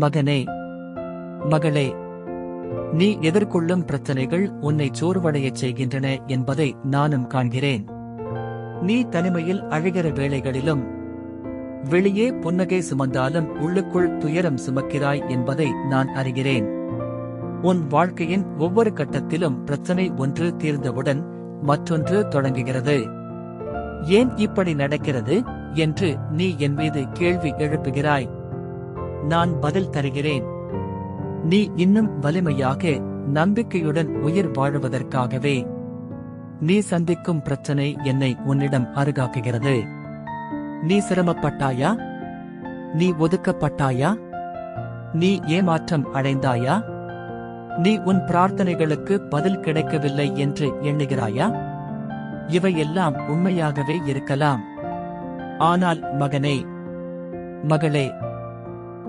மகனே. மகளே நீ எதிர்கொள்ளும் பிரச்சனைகள் உன்னை சோர்வடையச் செய்கின்றன என்பதை நானும் காண்கிறேன். நீ தனிமையில் அழுகிற வேளைகளிலும் வெளியே புன்னகை சுமந்தாலும் உள்ளுக்குள் துயரம் சுமக்கிறாய் என்பதை நான் அறிகிறேன். உன் வாழ்க்கையின் ஒவ்வொரு கட்டத்திலும் பிரச்சனை ஒன்று தீர்ந்தவுடன் மற்றொன்று தொடங்குகிறது. ஏன் இப்படி நடக்கிறது என்று நீ என் மீது கேள்வி எழுப்புகிறாய். நான் பதில் தருகிறேன். நீ இன்னும் வலிமையாக நம்பிக்கையுடன் உயிர் வாழுவதற்காகவே. நீ சந்திக்கும் பிரச்சனை என்னை உன்னிடம் அருகாக்குகிறது. நீ சிரமப்பட்டாயா? நீ ஒதுக்கப்பட்டாயா? நீ ஏமாற்றம் அடைந்தாயா? நீ உன் பிரார்த்தனைகளுக்கு பதில் கிடைக்கவில்லை என்று எண்ணுகிறாயா? இவையெல்லாம் உண்மையாகவே இருக்கலாம். ஆனால் மகனே மகளே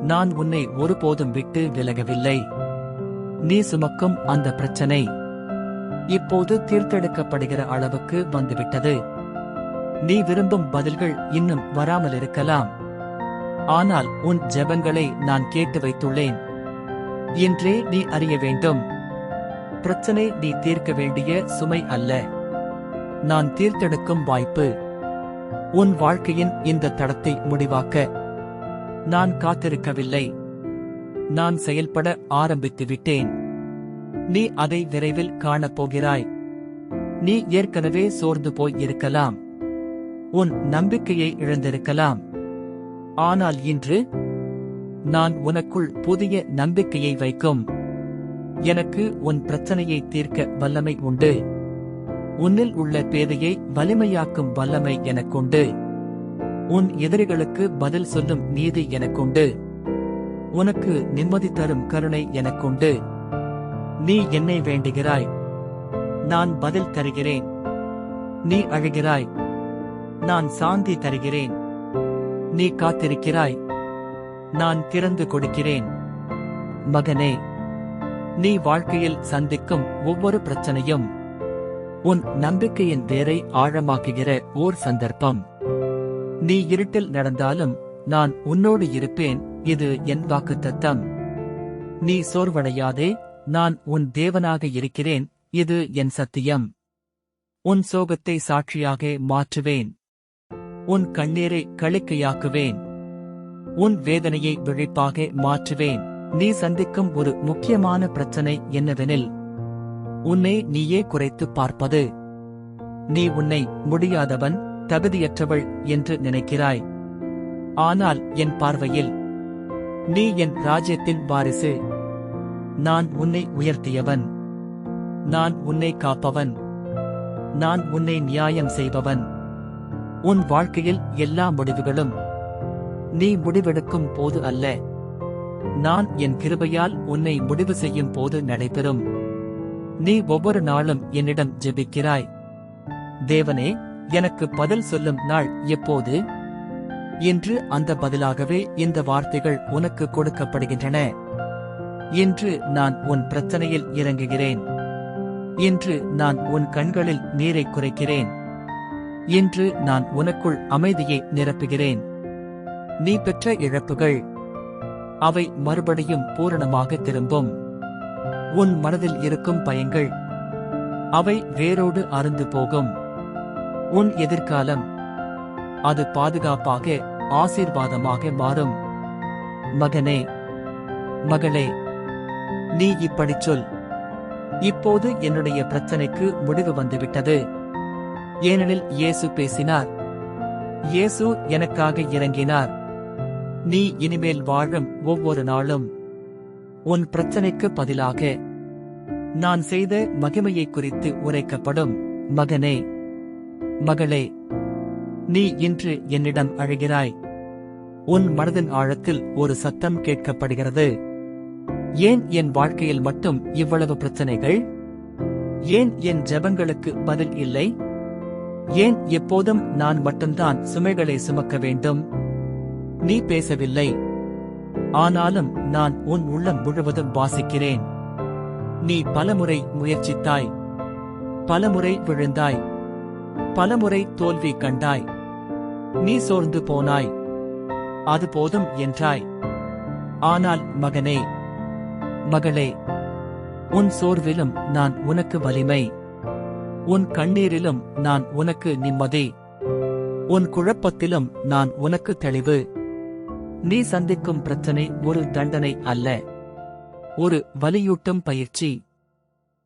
நான் உன்னை ஒருபோதும் விட்டு விலகவில்லை. நீ சுமக்கும் அந்த பிரச்சனை இப்போது தீர்த்தெடுக்கப்படுகிற அளவுக்கு வந்துவிட்டது. நீ விரும்பும் பதில்கள் இன்னும் வராமல் இருக்கலாம். ஆனால் உன் ஜெபங்களை நான் கேட்டு வைத்துள்ளேன். என்றே நீ அறிய வேண்டும். பிரச்சனை நீ தீர்க்க வேண்டிய சுமை அல்ல. நான் தீர்த்தெடுக்கும் வாய்ப்பு. உன் வாழ்க்கையின் இந்த தடத்தை முடிவாக்க. நான் காத்திருக்கவில்லை. நான் செயல்பட ஆரம்பித்து விட்டேன். நீ அதை விரைவில் காணப் போகிறாய். நீ ஏற்கனவே சோர்ந்து போய் இருக்கலாம். உன் நம்பிக்கையை இழந்திருக்கலாம். ஆனால் இன்று நான் உனக்குள் புதிய நம்பிக்கையை வைக்கும். எனக்கு உன் பிரச்சனையை தீர்க்க வல்லமை உண்டு. உன்னில் உள்ள பேதையை வலிமையாக்கும் வல்லமை எனக்குண்டு. உன் எதிரிகளுக்கு பதில் சொல்லும் நீதி எனக்குண்டு. உனக்கு நிம்மதி தரும் கருணை எனக்குண்டு. நீ என்னை வேண்டுகிறாய். நான் பதில் தருகிறேன். நீ அழுகிறாய். நான் சாந்தி தருகிறேன். நீ காத்திருக்கிறாய். நான் திறந்து கொடுக்கிறேன். மகனே நீ வாழ்க்கையில் சந்திக்கும் ஒவ்வொரு பிரச்சனையும் உன் நம்பிக்கையின் வேரை ஆழமாக்குகிற ஓர் சந்தர்ப்பம். நீ இருட்டில் நடந்தாலும் நான் உன்னோடு இருப்பேன். இது என் வாக்குத்தத்தம். நீ சோர்வடையாதே நான் உன் தேவனாக இருக்கிறேன். இது என் சத்தியம். உன் சோகத்தை சாட்சியாக மாற்றுவேன். உன் கண்ணீரை களிக்கையாக்குவேன் உன் வேதனையை விழிப்பாக மாற்றுவேன். நீ சந்திக்கும் ஒரு முக்கியமான பிரச்சனை என்னவெனில் உன்னை நீயே குறைத்து பார்ப்பது. நீ உன்னை முடியாதவன் தகுதியற்றவள் என்று நினைக்கிறாய். ஆனால் என் பார்வையில் நீ என் ராஜ்யத்தின் வாரிசு. நான் உன்னை உயர்த்தியவன். நான் உன்னை காப்பவன். நான் உன்னை நியாயம் செய்பவன். உன் வாழ்க்கையில் எல்லா முடிவுகளும் நீ முடிவெடுக்கும் போது அல்ல. நான் என் கிருபையால் உன்னை முடிவு செய்யும் போது நடைபெறும். நீ ஒவ்வொரு நாளும் என்னிடம் ஜெபிக்கிறாய். தேவனே எனக்கு பதில் சொல்லும் நாள் எப்போது? என்று அந்த பதிலாகவே இந்த வார்த்தைகள் உனக்கு கொடுக்கப்படுகின்றன. இன்று நான் உன் பிரச்சனையில் இறங்குகிறேன். இன்று நான் உன் கண்களில் நீரை குறைக்கிறேன். இன்று நான் உனக்குள் அமைதியை நிரப்புகிறேன். நீ பெற்ற இழப்புகள் அவை மறுபடியும் பூரணமாக திரும்பும். உன் மனதில் இருக்கும் பயங்கள் அவை வேரோடு அருந்து போகும். உன் எதிர்காலம். அது பாதுகாப்பாக ஆசீர்வாதமாக மாறும். மகனே மகளே நீ இப்படிச் சொல். இப்போது என்னுடைய பிரச்சனைக்கு முடிவு வந்துவிட்டது. ஏனெனில் இயேசு பேசினார். இயேசு எனக்காக இறங்கினார். நீ இனிமேல் வாழும் ஒவ்வொரு நாளும். உன் பிரச்சனைக்கு பதிலாக நான் செய்த மகிமையை குறித்து உரைக்கப்படும். மகனே மகளே நீ இன்று என்னிடம் அழைகிறாய். உன் மனதின் ஆழத்தில் ஒரு சத்தம் கேட்கப்படுகிறது. ஏன் என் வாழ்க்கையில் மட்டும் இவ்வளவு பிரச்சனைகள்? ஏன் என் ஜெபங்களுக்கு பதில் இல்லை? ஏன் எப்போதும் நான் மட்டும்தான் சுமைகளை சுமக்க வேண்டும்? நீ பேசவில்லை. ஆனாலும் நான் உன் உள்ளம் முழுவதும் வாசிக்கிறேன். நீ பலமுறை முயற்சித்தாய். பலமுறை விழுந்தாய். பலமுறை தோல்வி கண்டாய். நீ சோர்ந்து போனாய். அது போதும் என்றாய். ஆனால் மகனே மகளே உன் சோர்விலும் நான் உனக்கு வலிமை. உன் கண்ணீரிலும் நான் உனக்கு நிம்மதி. உன் குழப்பத்திலும் நான் உனக்கு தெளிவு. நீ சந்திக்கும் பிரச்சனை ஒரு தண்டனை அல்ல. ஒரு வலியூட்டும் பயிற்சி.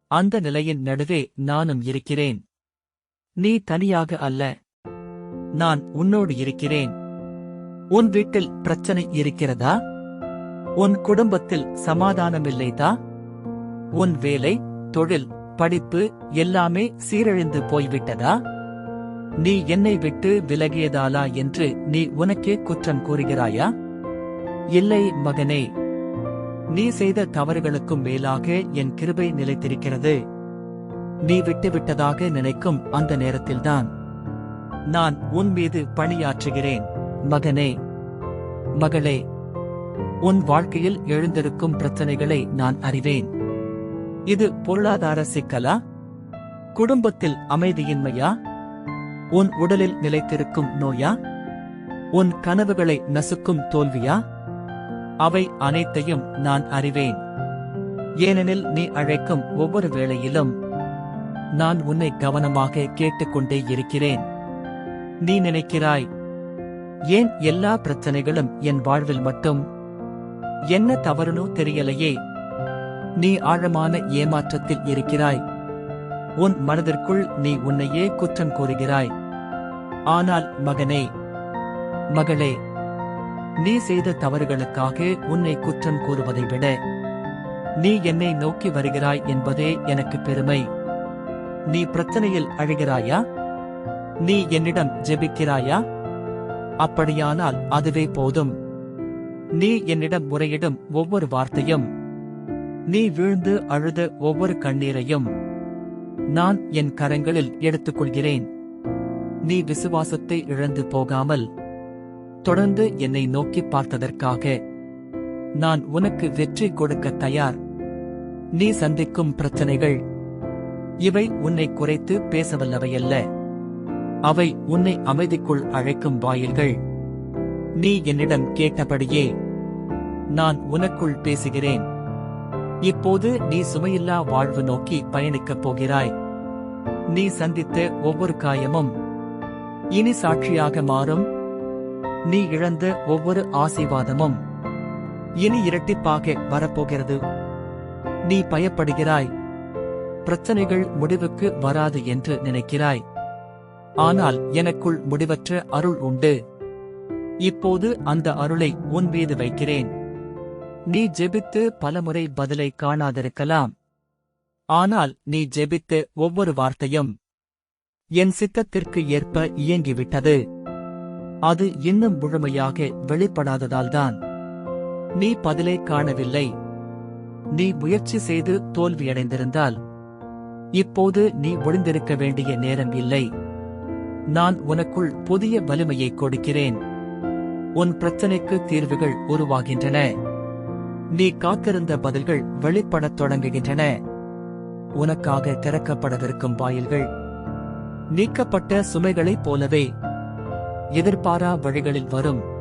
அந்த நிலையின் நடுவே நானும் இருக்கிறேன். நீ தனியாக அல்ல. நான் உன்னோடு இருக்கிறேன். உன் வீட்டில் பிரச்சனை இருக்கிறதா? உன் குடும்பத்தில் சமாதானமில்லைதா? உன் வேலை தொழில் படிப்பு எல்லாமே சீரழிந்து போய்விட்டதா? நீ என்னை விட்டு விலகியதாலா என்று நீ உனக்கே குற்றம் கூறுகிறாயா? இல்லை மகனே. நீ செய்த தவறுகளுக்கும் மேலாக என் கிருபை நிலைத்திருக்கிறது. நீ விட்டுவிட்டதாக நினைக்கும் அந்த நேரத்தில்தான் நான் உன் மீது பணியாற்றுகிறேன். மகனே மகளே உன் வாழ்க்கையில் எழுந்திருக்கும் பிரச்சனைகளை நான் அறிவேன். இது பொருளாதார சிக்கலா? குடும்பத்தில் அமைதியின்மையா? உன் உடலில் நிலைத்திருக்கும் நோயா? உன் கனவுகளை நசுக்கும் தோல்வியா? அவை அனைத்தையும் நான் அறிவேன். ஏனெனில் நீ அழைக்கும் ஒவ்வொரு வேளையிலும் நான் உன்னை கவனமாக கேட்டுக்கொண்டே இருக்கிறேன். நீ நினைக்கிறாய் ஏன் எல்லா பிரச்சனைகளும் என் வாழ்வில் மட்டும்? என்ன தவறுனோ தெரியலையே. நீ ஆழமான ஏமாற்றத்தில் இருக்கிறாய். உன் மனதிற்குள் நீ உன்னையே குற்றம் கூறுகிறாய். ஆனால் மகனே மகளே நீ செய்த தவறுகளுக்காக உன்னை குற்றம் கூறுவதை விட நீ என்னை நோக்கி வருகிறாய் என்பதே எனக்கு பெருமை. நீ பிரச்சனையில் அழுகிறாயா? நீ என்னிடம் ஜெபிக்கிறாயா? அப்படியானால் அதுவே போதும். நீ என்னிடம் முறையிடும் ஒவ்வொரு வார்த்தையும். நீ வீழ்ந்து அழுத ஒவ்வொரு கண்ணீரையும் நான் என் கரங்களில் எடுத்துக்கொள்கிறேன். நீ விசுவாசத்தை இழந்து போகாமல் தொடர்ந்து என்னை நோக்கி பார்த்ததற்காக நான் உனக்கு வெற்றி கொடுக்க தயார். நீ சந்திக்கும் பிரச்சனைகள் இவை உன்னை குறைத்து பேசவல்லவையல்ல. அவை உன்னை அமைதிக்குள் அழைக்கும் வாயில்கள். நீ என்னிடம் கேட்டபடியே நான் உனக்குள் பேசுகிறேன். இப்போது நீ சுமையில்லா வாழ்வு நோக்கி பயணிக்கப் போகிறாய். நீ சந்தித்த ஒவ்வொரு காயமும் இனி சாட்சியாக மாறும். நீ இழந்த ஒவ்வொரு ஆசீர்வாதமும் இனி இரட்டிப்பாக வரப்போகிறது. நீ பயப்படுகிறாய். பிரச்சனைகள் முடிவுக்கு வராது என்று நினைக்கிறாய். ஆனால் எனக்குள் முடிவற்ற அருள் உண்டு. இப்போது அந்த அருளை உன் மீது வைக்கிறேன். நீ ஜெபித்து பலமுறை பதிலை காணாதிருக்கலாம். ஆனால் நீ ஜெபித்த ஒவ்வொரு வார்த்தையும் என் சித்தத்திற்கு ஏற்ப இயங்கிவிட்டது. அது இன்னும் முழுமையாக வெளிப்படாததால்தான். நீ பதிலை காணவில்லை. நீ முயற்சி செய்து தோல்வியடைந்திருந்தால் இப்போது நீ ஒளிந்திருக்க வேண்டிய நேரம் இல்லை. நான் உனக்குள் புதிய வலிமையை கொடுக்கிறேன். உன் பிரச்சனைக்கு தீர்வுகள் உருவாகின்றன. நீ காத்திருந்த பதில்கள் வெளிப்படத் தொடங்குகின்றன. உனக்காக திறக்கப்படவிருக்கும் வாயில்கள். நீக்கப்பட்ட சுமைகளைப் போலவே எதிர்பாரா வழிகளில் வரும்.